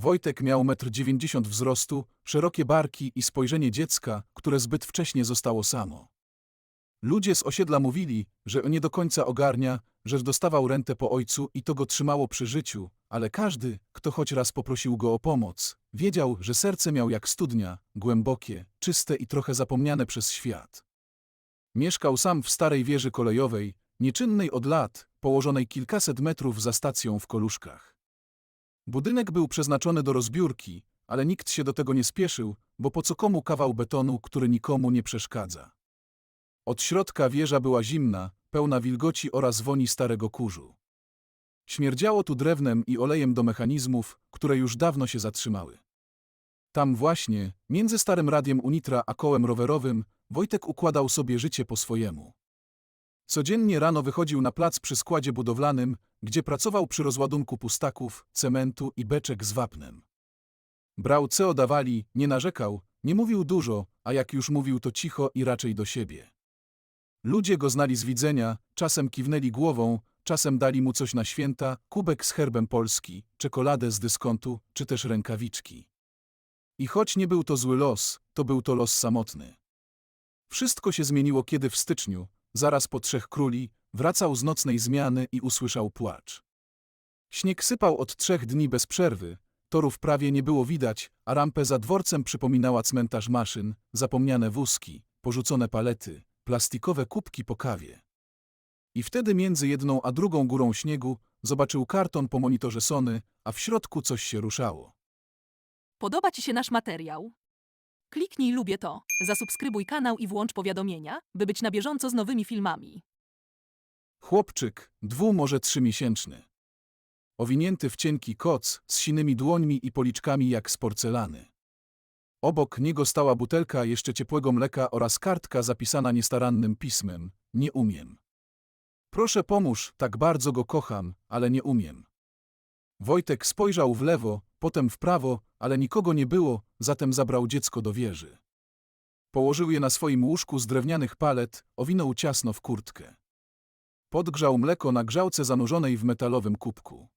Wojtek miał 1,90 m wzrostu, szerokie barki i spojrzenie dziecka, które zbyt wcześnie zostało samo. Ludzie z osiedla mówili, że nie do końca ogarnia, że dostawał rentę po ojcu i to go trzymało przy życiu, ale każdy, kto choć raz poprosił go o pomoc, wiedział, że serce miał jak studnia, głębokie, czyste i trochę zapomniane przez świat. Mieszkał sam w starej wieży kolejowej, nieczynnej od lat, położonej kilkaset metrów za stacją w Koluszkach. Budynek był przeznaczony do rozbiórki, ale nikt się do tego nie spieszył, bo po co komu kawał betonu, który nikomu nie przeszkadza. Od środka wieża była zimna, pełna wilgoci oraz woni starego kurzu. Śmierdziało tu drewnem i olejem do mechanizmów, które już dawno się zatrzymały. Tam właśnie, między starym radiem Unitra a kołem rowerowym, Wojtek układał sobie życie po swojemu. Codziennie rano wychodził na plac przy składzie budowlanym, gdzie pracował przy rozładunku pustaków, cementu i beczek z wapnem. Brał co oddawali, nie narzekał, nie mówił dużo, a jak już mówił to cicho i raczej do siebie. Ludzie go znali z widzenia, czasem kiwnęli głową, czasem dali mu coś na święta, kubek z herbem Polski, czekoladę z dyskontu, czy też rękawiczki. I choć nie był to zły los, to był to los samotny. Wszystko się zmieniło kiedy w styczniu, zaraz po Trzech Króli, wracał z nocnej zmiany i usłyszał płacz. Śnieg sypał od trzech dni bez przerwy, torów prawie nie było widać, a rampę za dworcem przypominała cmentarz maszyn, zapomniane wózki, porzucone palety, plastikowe kubki po kawie. I wtedy między jedną a drugą górą śniegu zobaczył karton po monitorze Sony, a w środku coś się ruszało. Podoba Ci się nasz materiał? Kliknij lubię to, zasubskrybuj kanał i włącz powiadomienia, by być na bieżąco z nowymi filmami. Chłopczyk, dwu może trzymiesięczny. Owinięty w cienki koc, z sinymi dłońmi i policzkami jak z porcelany. Obok niego stała butelka jeszcze ciepłego mleka oraz kartka zapisana niestarannym pismem. Nie umiem. Proszę pomóż, tak bardzo go kocham, ale nie umiem. Wojtek spojrzał w lewo, potem w prawo, ale nikogo nie było, zatem zabrał dziecko do wieży. Położył je na swoim łóżku z drewnianych palet, owinął ciasno w kurtkę. Podgrzał mleko na grzałce zanurzonej w metalowym kubku.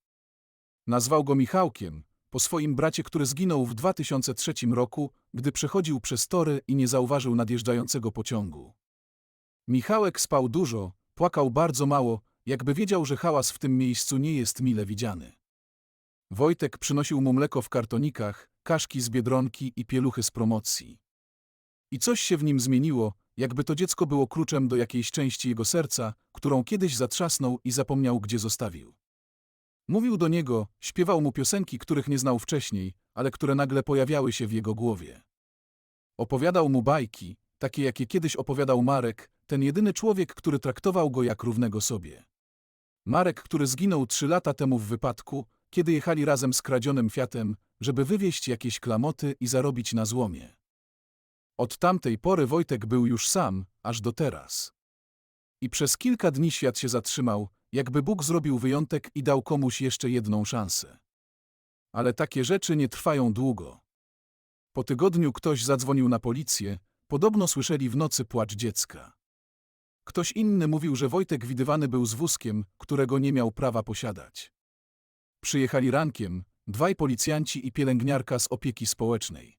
Nazwał go Michałkiem, po swoim bracie, który zginął w 2003 roku, gdy przechodził przez tory i nie zauważył nadjeżdżającego pociągu. Michałek spał dużo, płakał bardzo mało, jakby wiedział, że hałas w tym miejscu nie jest mile widziany. Wojtek przynosił mu mleko w kartonikach, kaszki z biedronki i pieluchy z promocji. I coś się w nim zmieniło, jakby to dziecko było kluczem do jakiejś części jego serca, którą kiedyś zatrzasnął i zapomniał, gdzie zostawił. Mówił do niego, śpiewał mu piosenki, których nie znał wcześniej, ale które nagle pojawiały się w jego głowie. Opowiadał mu bajki, takie jakie kiedyś opowiadał Marek, ten jedyny człowiek, który traktował go jak równego sobie. Marek, który zginął trzy lata temu w wypadku, kiedy jechali razem z kradzionym Fiatem, żeby wywieźć jakieś klamoty i zarobić na złomie. Od tamtej pory Wojtek był już sam, aż do teraz. I przez kilka dni świat się zatrzymał, jakby Bóg zrobił wyjątek i dał komuś jeszcze jedną szansę. Ale takie rzeczy nie trwają długo. Po tygodniu ktoś zadzwonił na policję, podobno słyszeli w nocy płacz dziecka. Ktoś inny mówił, że Wojtek widywany był z wózkiem, którego nie miał prawa posiadać. Przyjechali rankiem, dwaj policjanci i pielęgniarka z opieki społecznej.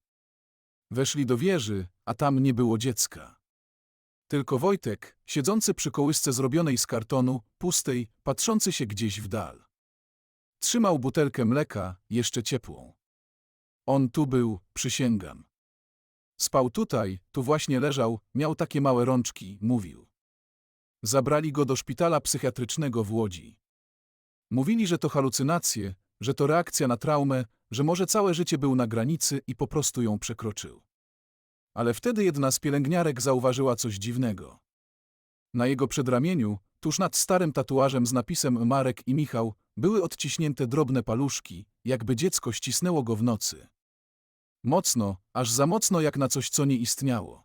Weszli do wieży, a tam nie było dziecka. Tylko Wojtek, siedzący przy kołysce zrobionej z kartonu, pustej, patrzący się gdzieś w dal. Trzymał butelkę mleka, jeszcze ciepłą. On tu był, przysięgam. Spał tutaj, tu właśnie leżał, miał takie małe rączki, mówił. Zabrali go do szpitala psychiatrycznego w Łodzi. Mówili, że to halucynacje, że to reakcja na traumę, że może całe życie był na granicy i po prostu ją przekroczył. Ale wtedy jedna z pielęgniarek zauważyła coś dziwnego. Na jego przedramieniu, tuż nad starym tatuażem z napisem Marek i Michał, były odciśnięte drobne paluszki, jakby dziecko ścisnęło go w nocy. Mocno, aż za mocno jak na coś, co nie istniało.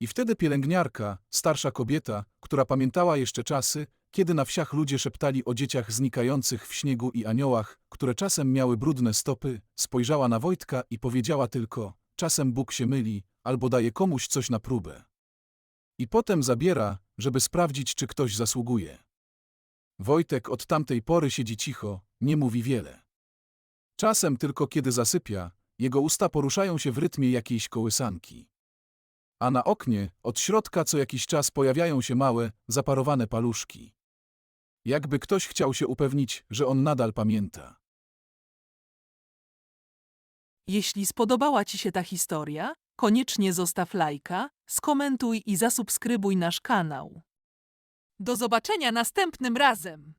I wtedy pielęgniarka, starsza kobieta, która pamiętała jeszcze czasy, kiedy na wsiach ludzie szeptali o dzieciach znikających w śniegu i aniołach, które czasem miały brudne stopy, spojrzała na Wojtka i powiedziała tylko: Czasem Bóg się myli, albo daje komuś coś na próbę. I potem zabiera, żeby sprawdzić, czy ktoś zasługuje. Wojtek od tamtej pory siedzi cicho, nie mówi wiele. Czasem tylko kiedy zasypia, jego usta poruszają się w rytmie jakiejś kołysanki. A na oknie od środka co jakiś czas pojawiają się małe, zaparowane paluszki. Jakby ktoś chciał się upewnić, że on nadal pamięta. Jeśli spodobała Ci się ta historia, koniecznie zostaw lajka, skomentuj i zasubskrybuj nasz kanał. Do zobaczenia następnym razem!